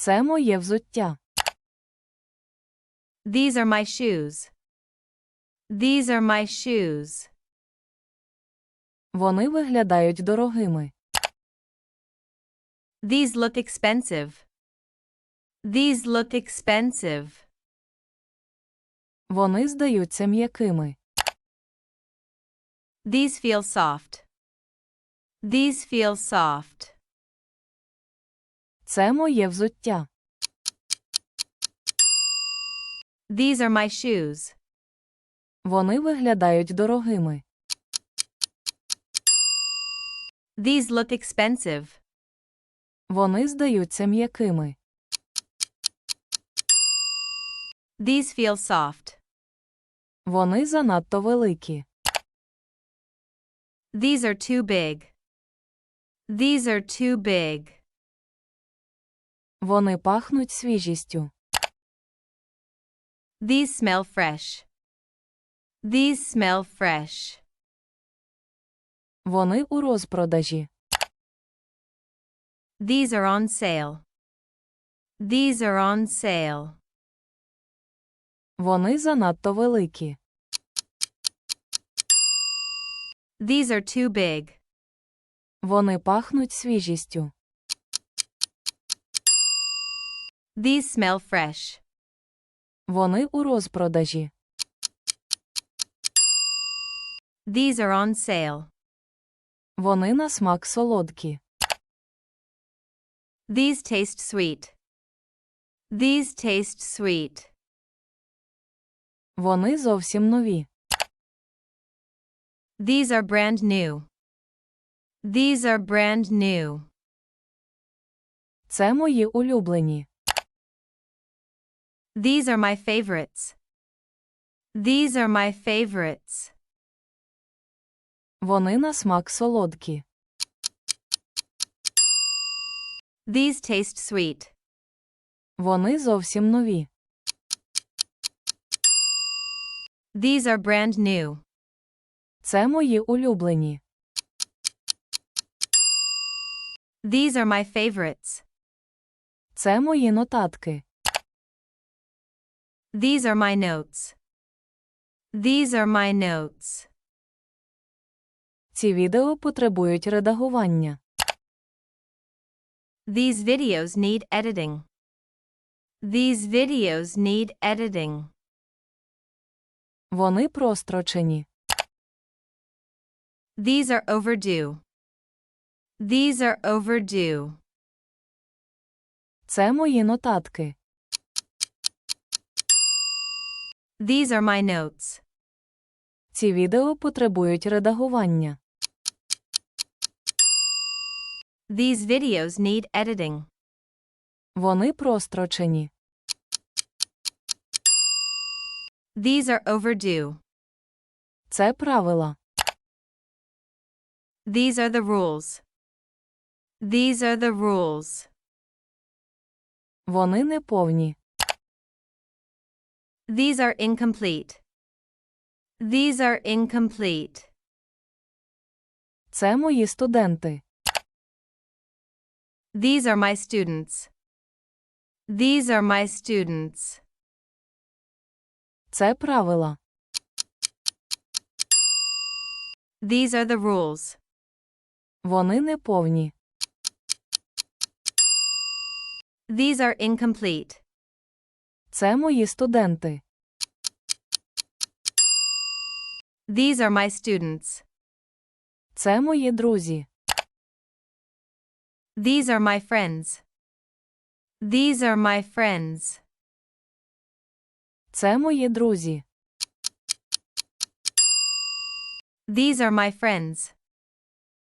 Це моє взуття. These are my shoes. These are my shoes. Вони виглядають дорогими. These look expensive. These look expensive. Вони здаються м'якими. These feel soft. These feel soft. Це моє взуття. These are my shoes. Вони виглядають дорогими. These look expensive. Вони здаються м'якими. These feel soft. Вони занадто великі. These are too big. These are too big. Вони пахнуть свіжістю. These smell fresh. These smell fresh. Вони у розпродажі. These are on sale. These are on sale. Вони занадто великі. These are too big. Вони пахнуть свіжістю. These smell fresh. Вони у розпродажі. These are on sale. Вони на смак солодкі. These taste sweet. These taste sweet. Вони зовсім нові. These are brand new. These are brand new. Це мої улюблені. These are my favorites. These are my favorites. Вони на смак солодкі. These taste sweet. Вони зовсім нові. These are brand new. Це мої улюблені. These are my favorites. Це мої нотатки. These are my notes. These are my notes. Ці відео потребують редагування. These videos need editing. These videos need editing. Вони прострочені. These are overdue. These are overdue. Це мої нотатки. These are my notes. Ці відео потребують редагування. These videos need editing. Вони прострочені. These are overdue. Це правила. These are the rules. These are the rules. Вони неповні. These are incomplete. These are incomplete. Це мої студенти. These are my students. These are my students. Це правила. These are the rules. Вони неповні. These are incomplete. Це мої студенти. These are my students. Це мої друзі. These are my friends. These are my friends. Це мої друзі. These are my friends.